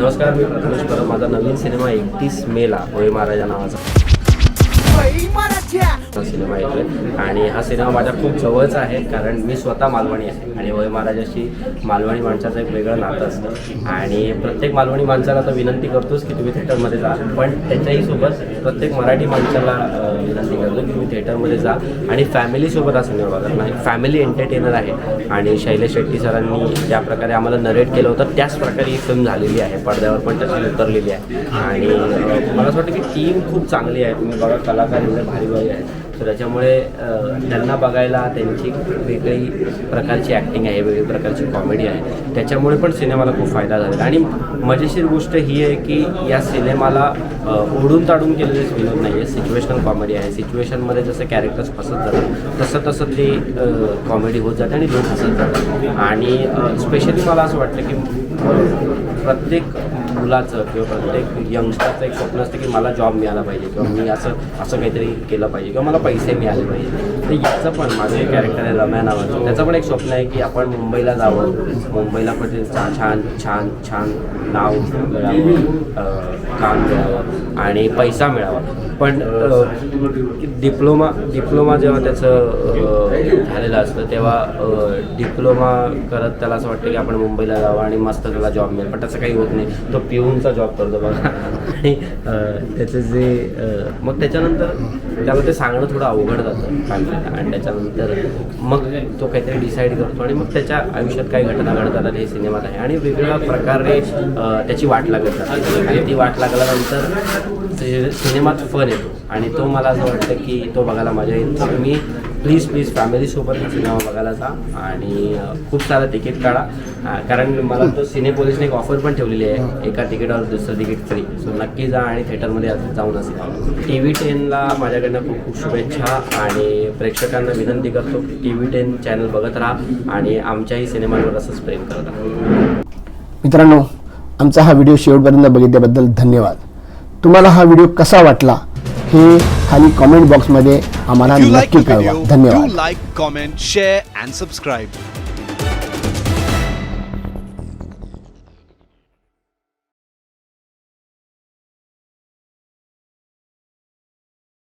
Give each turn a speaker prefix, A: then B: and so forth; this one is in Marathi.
A: नमस्कार मी प्रथमेश परब. माझा नवीन सिनेमा एकतीस मेला होय महाराजा नावाचा सिनेमा येतोय आणि हा सिनेमा माझ्या खूप जवळचा आहे कारण मी स्वतः मालवणी आहे. आणि वय महाराजाशी मालवणी माणसाचं एक वेगळं नातं असतं. आणि प्रत्येक मालवणी माणसाला तर विनंती करतोच की तुम्ही थिएटरमध्ये जा. पण त्याच्याही सोबत प्रत्येक मराठी माणसाला विनंती करतो की तुम्ही थिएटरमध्ये जा. आणि फॅमिलीसोबत हा सिनेमा बघा. नाही फॅमिली एंटरटेनर आहे. आणि शैलेश शेट्टी सरांनी ज्या प्रकारे आम्हाला नरेट केलं होतं त्याच प्रकारे ही फिल्म झालेली आहे. पडद्यावर पण तशी उतरलेली आहे. आणि मला असं वाटतं की टीम खूप चांगली आहे. तुम्ही बघा कला एवढे भारी भारी आहेत. सो त्याच्यामुळे त्यांना बघायला त्यांची वेगळी प्रकारची ॲक्टिंग आहे वेगळी प्रकारची कॉमेडी आहे. त्याच्यामुळे पण सिनेमाला खूप फायदा झाला आणि मजेशीर गोष्ट ही आहे की या सिनेमाला ओढून ताडून केलेलेच विनोद नाही आहे सिच्युएशनल कॉमेडी आहे. सिच्युएशनमध्ये जसं कॅरेक्टर्स फसत जातात तसं तसं ते कॉमेडी होत जाते आणि लोक हसत जातात. आणि स्पेशली मला असं वाटतं की प्रत्येक मुलाचं किंवा प्रत्येक यंगस्टरचं एक स्वप्न असतं की मला जॉब मिळाला पाहिजे किंवा मी असं असं काहीतरी केलं पाहिजे किंवा मला पैसे मिळाले पाहिजे. तर याचं पण माझं एक कॅरेक्टर आहे रम्या नावाचं. त्याचं पण एक स्वप्न आहे की आपण मुंबईला जावं. मुंबईला पण छान छान छान छान नाव मिळावं काम मिळावं आणि पैसा मिळावा. पण डिप्लोमा डिप्लोमा जेव्हा त्याचं झालेलं असतं तेव्हा डिप्लोमा करत त्याला असं वाटतं की आपण मुंबईला जावं आणि मस्त त्याला जॉब मिळेल. पण तसं काही होत नाही. तो पिऊनचा जॉब करतो बघा. आणि त्याचं जे मग त्याच्यानंतर त्याला ते सांगणं थोडं अवघड जातं. फॅमिलीला आणि त्याच्यानंतर मग तो काहीतरी डिसाईड करतो आणि मग त्याच्या आयुष्यात काही घटना घडतात हे सिनेमात आहे. आणि वेगवेगळ्या प्रकारे त्याची वाट लागत जाते. आणि ती वाट लागल्यानंतर सिनेमात फन येतो आणि तो मला असं वाटतं की तो बघायला मजा येईल. तर तुम्ही प्लीज प्लीज फॅमिलीसोबत सिनेमा बघायला जा आणि खूप सारं तिकीट काढा. कारण मला तो सिने पोलिसने एक ऑफर पण ठेवलेली आहे. एका तिकीटावर दुसरं तिकीट फ्री सो नक्की जा आणि थिएटरमध्ये जाऊन असेल टी व्ही टेनला माझ्याकडनं खूप खूप शुभेच्छा आणि प्रेक्षकांना विनंती करतो की टी व्ही टेन चॅनल बघत राहा आणि आमच्याही सिनेमांवर असंच प्रेम करत राहा.
B: मित्रांनो आमचा हा व्हिडिओ शेवटपर्यंत बघितल्याबद्दल धन्यवाद. तुम्हाला हा व्हिडिओ कसा वाटला हे खाली कॉमेंट बॉक्समध्ये आम्हाला नक्की कळवा. धन्यवाद.
C: Like comment share and subscribe